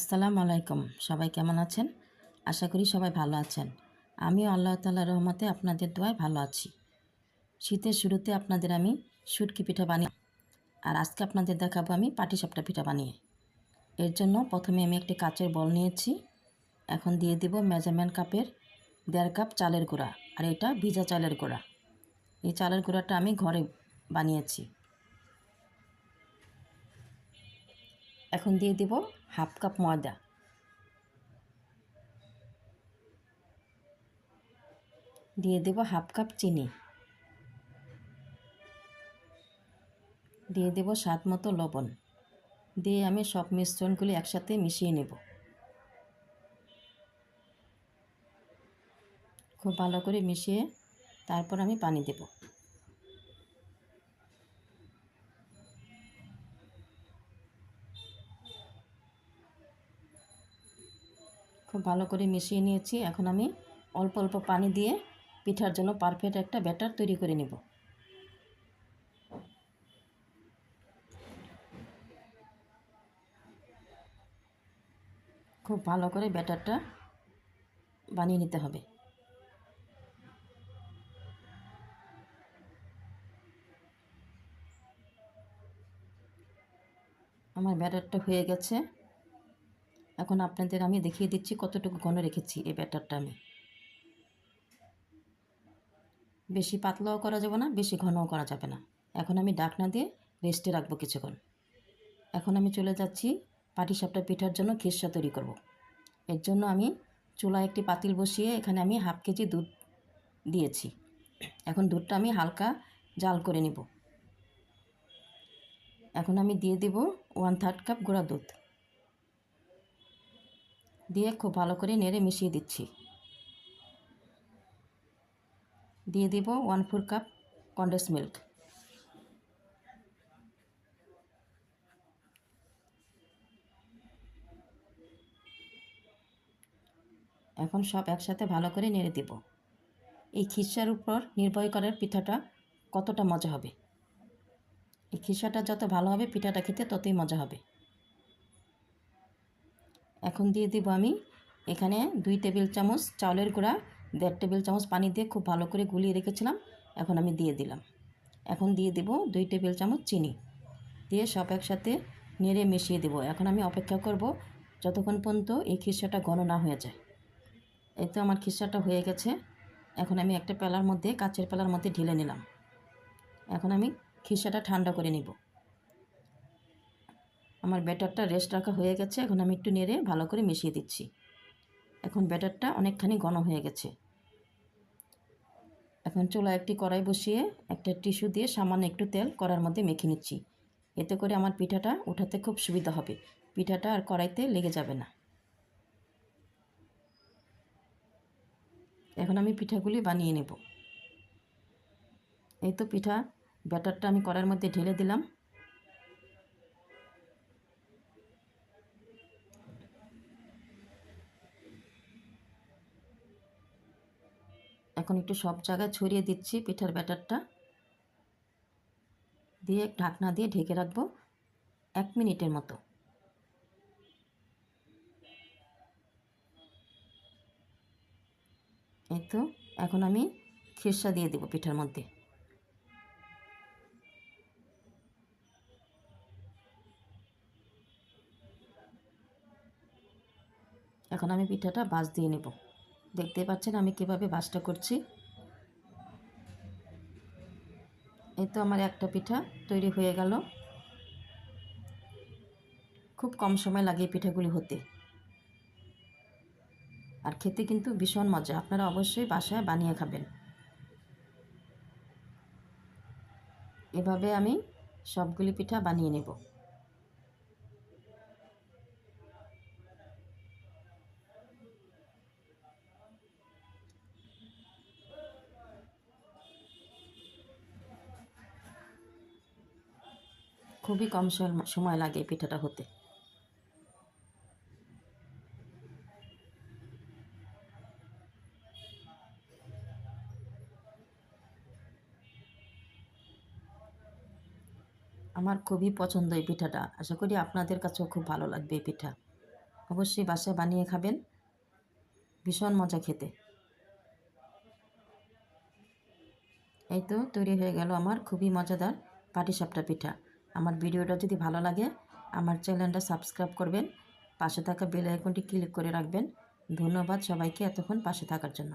আসসালামু আলাইকুম। সবাই কেমন আছেন? আশা করি সবাই ভালো আছেন। আমিও আল্লাহ তাল্লাহ রহমতে আপনাদের দোয়ায় ভালো আছি। শীতের শুরুতে আপনাদের আমি শুটকি পিঠা বানিয়ে আর আজকে আপনাদের দেখাবো আমি পাটিসাপটা পিঠা বানিয়ে। এর জন্য প্রথমে আমি একটি কাচের বল নিয়েছি। এখন দিয়ে দিব মেজারমেন্ট কাপের দেড় কাপ চালের গুঁড়া আর এটা ভিজা চালের গুঁড়া। এই চালের গুঁড়াটা আমি ঘরে বানিয়েছি। এখন দিয়ে দিব হাফ কাপ ময়দা। দিয়ে দেব হাফ কাপ চিনি। দিয়ে দেব স্বাদ মতো লবণ। দিয়ে আমি সব মিশ্রণগুলি একসাথে মিশিয়ে নেব। খুব ভালো করে মিশিয়ে তারপর আমি পানি দেব। খুব ভালো করে মিশিয়ে নিয়েছি। এখন আমি অল্প অল্প পানি দিয়ে পিঠার জন্য পারফেক্ট একটা ব্যাটার তৈরি করে নেব। খুব ভালো করে ব্যাটারটা বানিয়ে নিতে হবে। আমার ব্যাটারটা হয়ে গেছে। এখন আপনাদের আমি দেখিয়ে দিচ্ছি কতটুকু ঘন রেখেছি এই ব্যাটারটা আমি। বেশি পাতলাও করা যাবে না, বেশি ঘনও করা যাবে না। এখন আমি ডাকনা দিয়ে রেস্টে রাখব কিছুক্ষণ। এখন আমি চলে যাচ্ছি পাটিসাপটা পিঠার জন্য খিসা তৈরি করব। এর জন্য আমি চুলায় একটি পাতিল বসিয়ে এখানে আমি হাফ কেজি দুধ দিয়েছি। এখন দুধটা আমি হালকা জাল করে নিব। এখন আমি দিয়ে দিব ওয়ান থার্ড কাপ গুঁড়া দুধ। দিয়ে খুব ভালো করে নেড়ে মিশিয়ে দিচ্ছি। দিয়ে দিব one four cup condense milk এখন সব একসাথে ভালো করে নেড়ে দেব। এই খিসার উপর নির্ভর করে পিঠাটা কতটা মজা হবে। এই খিসাটা যত ভালো হবে, পিঠাটা খেতে ততই মজা হবে। এখন দিয়ে দিব আমি এখানে দুই টেবিল চামচ চাউলের গুঁড়া, দেড় টেবিল চামচ পানি দিয়ে খুব ভালো করে গুলিয়ে রেখেছিলাম, এখন আমি দিয়ে দিলাম। এখন দিয়ে দেব দুই টেবিল চামচ চিনি, দিয়ে সব একসাথে নেড়ে মিশিয়ে দেব। এখন আমি অপেক্ষা করব যতক্ষণ পর্যন্ত এই খিসাটা ঘন না হয়ে যায়। এই তো আমার খিসাটা হয়ে গেছে। এখন আমি একটা পেলার মধ্যে, কাচের পেলার মধ্যে ঢেলে নিলাম। এখন আমি খিসাটা ঠান্ডা করে নিব। আমার ব্যাটারটা রেস্ট রাখা হয়ে গেছে, এখন আমি একটু নেড়ে ভালো করে মিশিয়ে দিচ্ছি। এখন ব্যাটারটা অনেকখানি ঘন হয়ে গেছে। এখন চুলা একটি কড়াই বসিয়ে একটা টিস্যু দিয়ে সামান্য একটু তেল কড়ার মধ্যে মেখে নিচ্ছি। এতে করে আমার পিঠাটা উঠাতে খুব সুবিধা হবে। পিঠাটা আর কড়াইতে লেগে যাবে না। এখন আমি পিঠাগুলি বানিয়ে নেব। এই তো পিঠা, ব্যাটারটা আমি কড়ার মধ্যে ঢেলে দিলাম। এখন একটু সব জায়গায় ছড়িয়ে দিচ্ছি পিঠার ব্যাটারটা। দিয়ে ঢাকনা দিয়ে ঢেকে রাখব এক মিনিটের মতো। এই তো, এখন আমি খিরসা দিয়ে দেবো পিঠার মধ্যে। এখন আমি পিঠাটা বাস দিয়ে নেব। দেখতে পাচ্ছেন আমি কীভাবে বাসটা করছি। এই তো আমার একটা পিঠা তৈরি হয়ে গেল। খুব কম সময় লাগে এই পিঠাগুলি হতে। আর খেতে কিন্তু ভীষণ মজা, আপনারা অবশ্যই বাসায় বানিয়ে খাবেন। এভাবে আমি সবগুলি পিঠা বানিয়ে নেব। খুবই কম সময় লাগে পিঠাটা হতে। আমার খুবই পছন্দ এই পিঠাটা। আশা করি আপনাদের কাছেও খুব ভালো লাগবে এই পিঠা। অবশ্যই বাসায় বানিয়ে খাবেন। ভীষণ মজা খেতে। এই তো তৈরি হয়ে গেল আমার খুবই মজাদার পাটিসাপটা পিঠা। আমার ভিডিওটা যদি ভালো লাগে, আমার চ্যানেলটা সাবস্ক্রাইব করবেন, পাশে থাকা বেল আইকনটি ক্লিক করে রাখবেন। ধন্যবাদ সবাইকে এতক্ষণ পাশে থাকার জন্য।